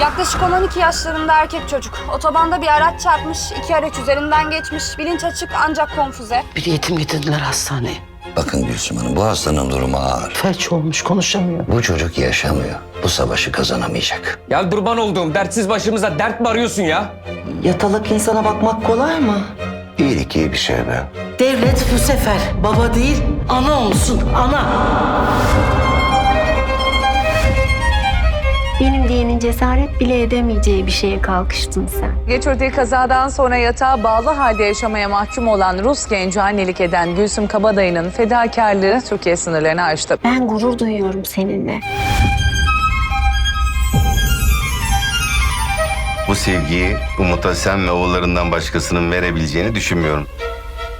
Yaklaşık 12 yaşlarında erkek çocuk. Otobanda bir araç çarpmış, iki araç üzerinden geçmiş. Bilinç açık ancak konfüze. Bir yetim getirdiler hastaneye. Bakın Gülsüm Hanım bu hastanın durumu ağır. Felç olmuş konuşamıyor. Bu çocuk yaşamıyor. Bu savaşı kazanamayacak. Ya kurban olduğum dertsiz başımıza dert mi arıyorsun ya? Yatalak insana bakmak kolay mı? İyilik iyi bir şey be. Devlet bu sefer baba değil ana olsun ana. Benim diyenin cesaret bile edemeyeceği bir şeye kalkıştın sen. Geçirdiği kazadan sonra yatağa bağlı halde yaşamaya mahkum olan Rus genci annelik eden Gülsüm Kabadayı'nın fedakarlığı Türkiye sınırlarını aştı. Ben gurur duyuyorum seninle. Bu sevgiyi Umut'a sen ve oğullarından başkasının verebileceğini düşünmüyorum.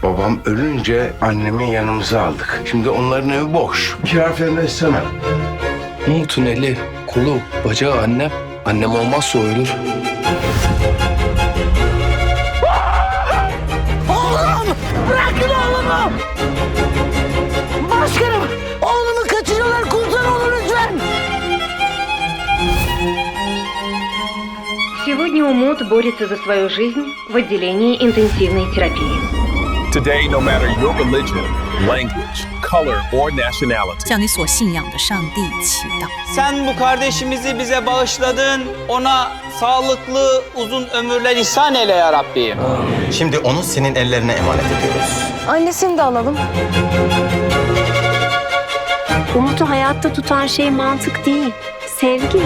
Babam ölünce annemi yanımıza aldık. Şimdi onların evi boş. Kira falan istemem. Umut'un eli, kolu, bacağı annem. Annem olmazsa o ölür. Bırakın oğlumu. Başkanım oğlumu kaçırıyorlar kurtar onu lütfen. Сегодня УМОД борется за свою жизнь в отделении интенсивной терапии. Today, no matter your religion, language, color, or nationality, 向你所信仰的上帝祈祷。 Sen bu kardeşimizi bize bağışladın. Ona sağlıklı uzun ömürler ihsan eyle ya Rabbi. Şimdi onu senin ellerine emanet ediyoruz. Annesini de alalım. Umut'u hayatta tutan şey mantık değil, sevgi.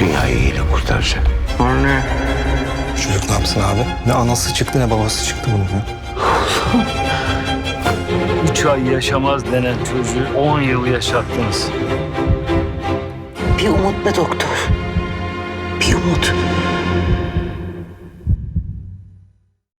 Dünyayı iyiyle kurtaracak. Anne. Çocuk ne yapsın abi? Ne anası çıktı ne babası çıktı bunun ya. Üç ay yaşamaz denen çocuğu 10 yıl yaşattınız. Bir umut be doktor. Bir umut.